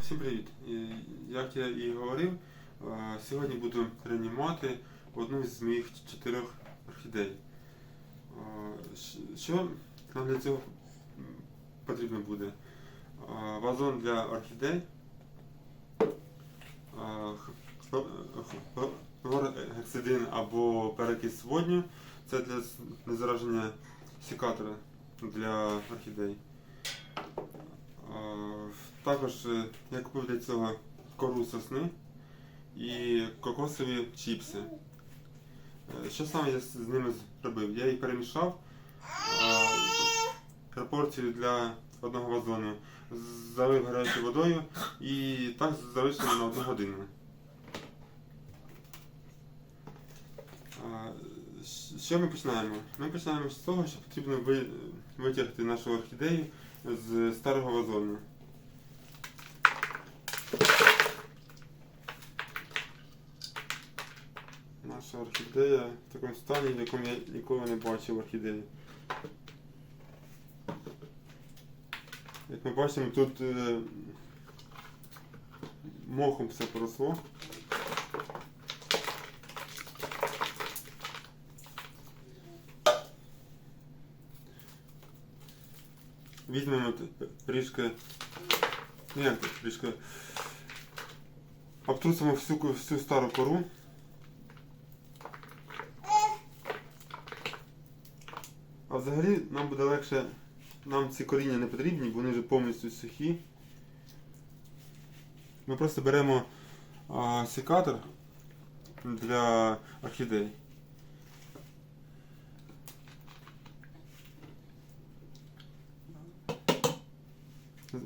Всім привіт! Як я і говорив, е, сьогодні буду реанімувати одну з моїх чотирьох орхідей. Е, Що нам для цього потрібно буде? Е, Вазон для орхідей, хлоргексидин або перекис водню. Це для знезараження секатора для орхідей. Також е, я купив для цього кору сосни і кокосові чіпси. Е, Що саме я з ними зробив? Я їх перемішав пропорцію для одного вазону, залив гарячою водою і так залишив на одну годину. Що ми починаємо? Ми починаємо з того, що потрібно витягти нашу орхідею з старого вазону. Наша орхідея в такому стані, в якому я ніколи не бачив орхідеї. Як ми бачимо, тут е, мохом все поросло. Візьмемо трішки, ну трішки, обтрусимо всю, всю стару кору. А взагалі нам буде легше, нам ці коріння не потрібні, бо вони вже повністю сухі. Ми просто беремо а, секатор для орхідей. Е,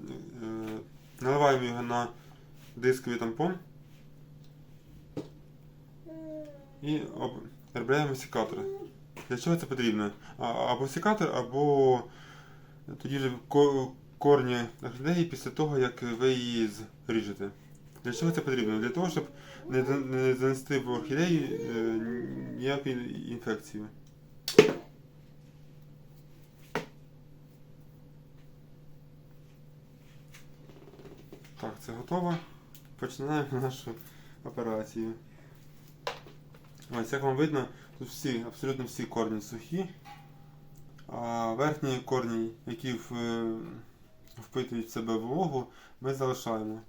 Наливаємо його на дисковий тампон і обробляємо секатори. Для чого це потрібно? Або секатор, або тоді ко- корні орхідеї після того, як ви її зріжете. Для чого це потрібно? Для того, щоб не занести в орхідеї е, ніякої інфекції. Так, це готово. Починаємо нашу операцію. Ось, як вам видно, тут всі, абсолютно всі корні сухі. А верхні корні, які е, впитують в себе вологу, ми залишаємо.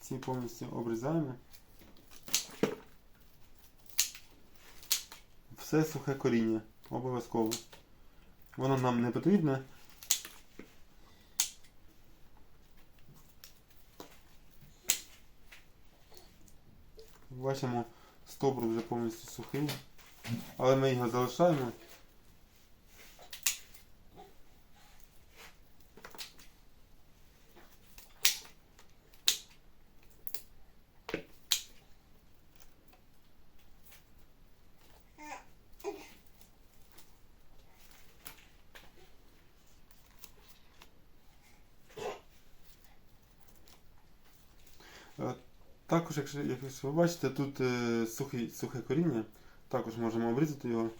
Ці повністю обрізаємо. Все сухе коріння, обов'язково. Воно нам не потрібне. Бачимо, стовбур вже повністю сухий, але ми його залишаємо. Е, Також, якщо, якщо ви бачите, тут е, сухий, сухе коріння, також можемо обрізати його.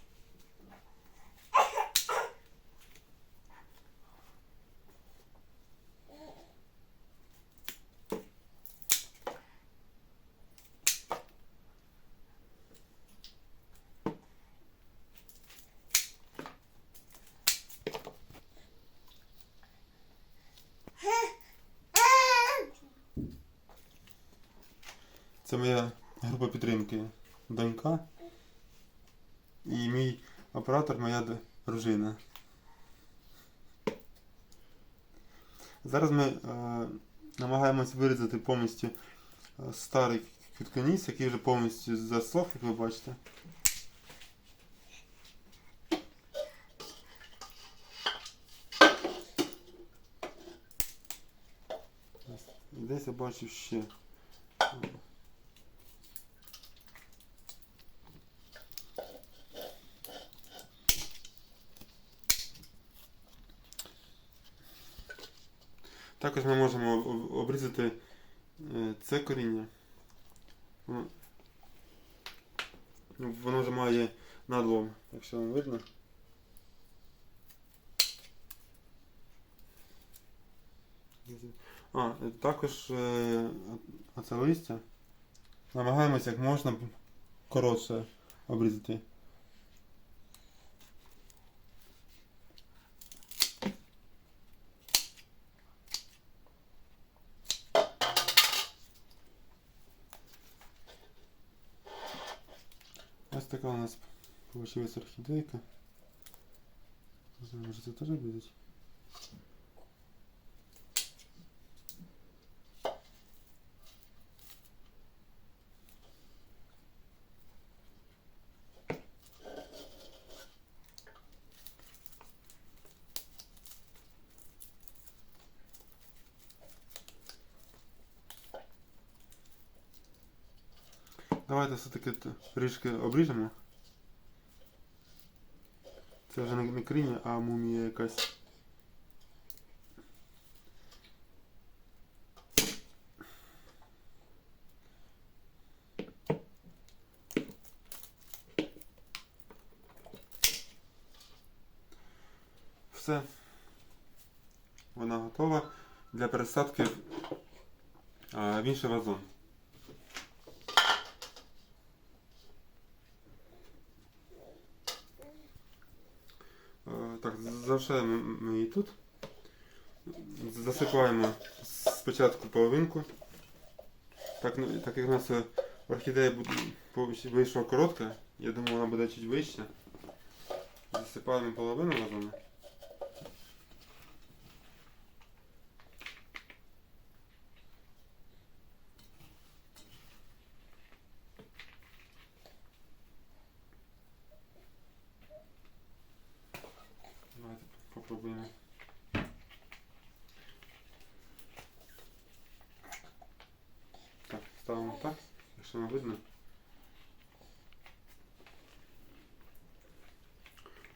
Це моя група підтримки донька. І мій оператор моя дружина. Зараз ми е, намагаємось вирізати повністю е, старий квітконіс, який вже повністю засох, як ви бачите. Десь я бачив ще. Також ми можемо обрізати е, це коріння. Ну, воно вже має надлом, якщо вам видно. А, Також е, оце листя намагаємося як можна коротше обрізати. Ось така у нас получилась орхідейка. Не знаю, може це? Давайте все-таки трішки обріжемо. Це вже не криня, а мумія якась. Все. Вона готова для пересадки в інший вазон. Е, Так, залишаємо ми її тут. Засипаємо спочатку половинку. Так, ну, так як у нас е, орхідея вийшла коротка, я думаю, вона буде чуть вища. Засипаємо половину вазону. Так, якщо не видно.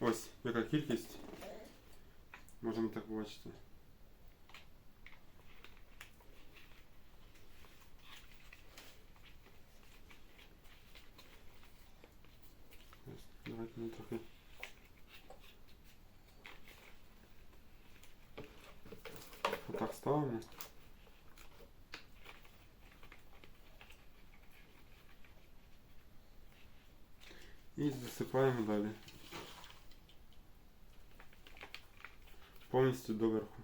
Ось, яка кількість. Можемо так побачити. Давайте ми трохи. Отак ставимо. І засипаємо далі. Повністю доверху.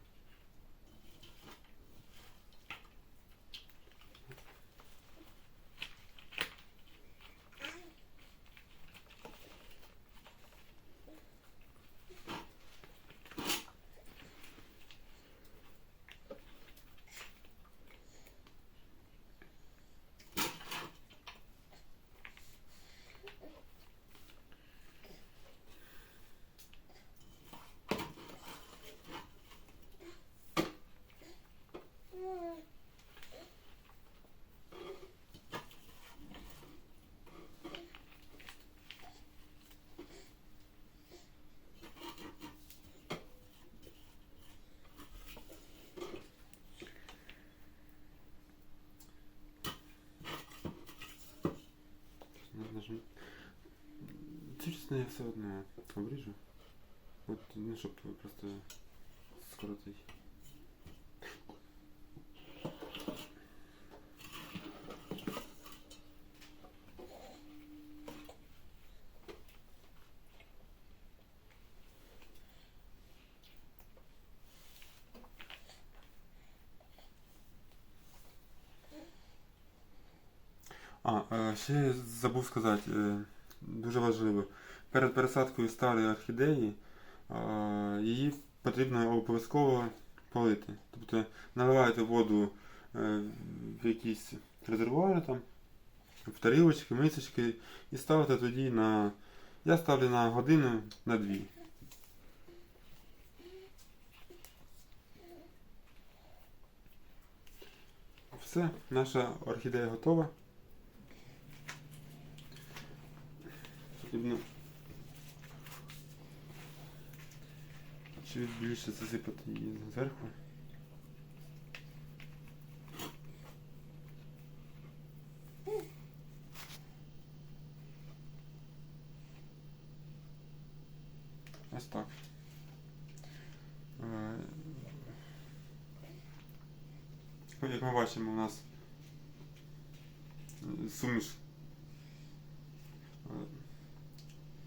Чесно, я все одно обріжу. От, ну, щоб просто скоротити. А, е, ще забув сказати, е, дуже важливо. Перед пересадкою старої орхідеї її потрібно обов'язково полити. Тобто наливаєте воду е, в якісь резервуари там, в тарілочки, мисочки і ставите тоді на. Я ставлю на годину на дві. Все, наша орхідея готова. Потрібно чуть більше засипати її зверху. Ось так. Е, як ми бачимо, у нас е, суміш е,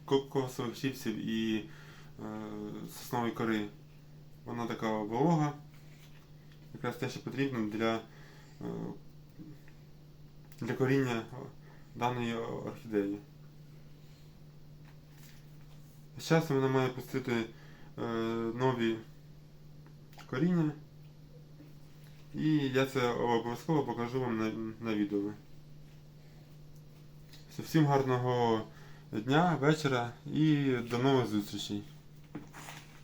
кокосових чіпсів і соснової кори. Вона така волога, якраз те, що потрібно для, е, для коріння даної орхідеї. З часом вона має пустити е, нові коріння. І я це обов'язково покажу вам на, на відео. Всім гарного дня, вечора і до нових зустрічей.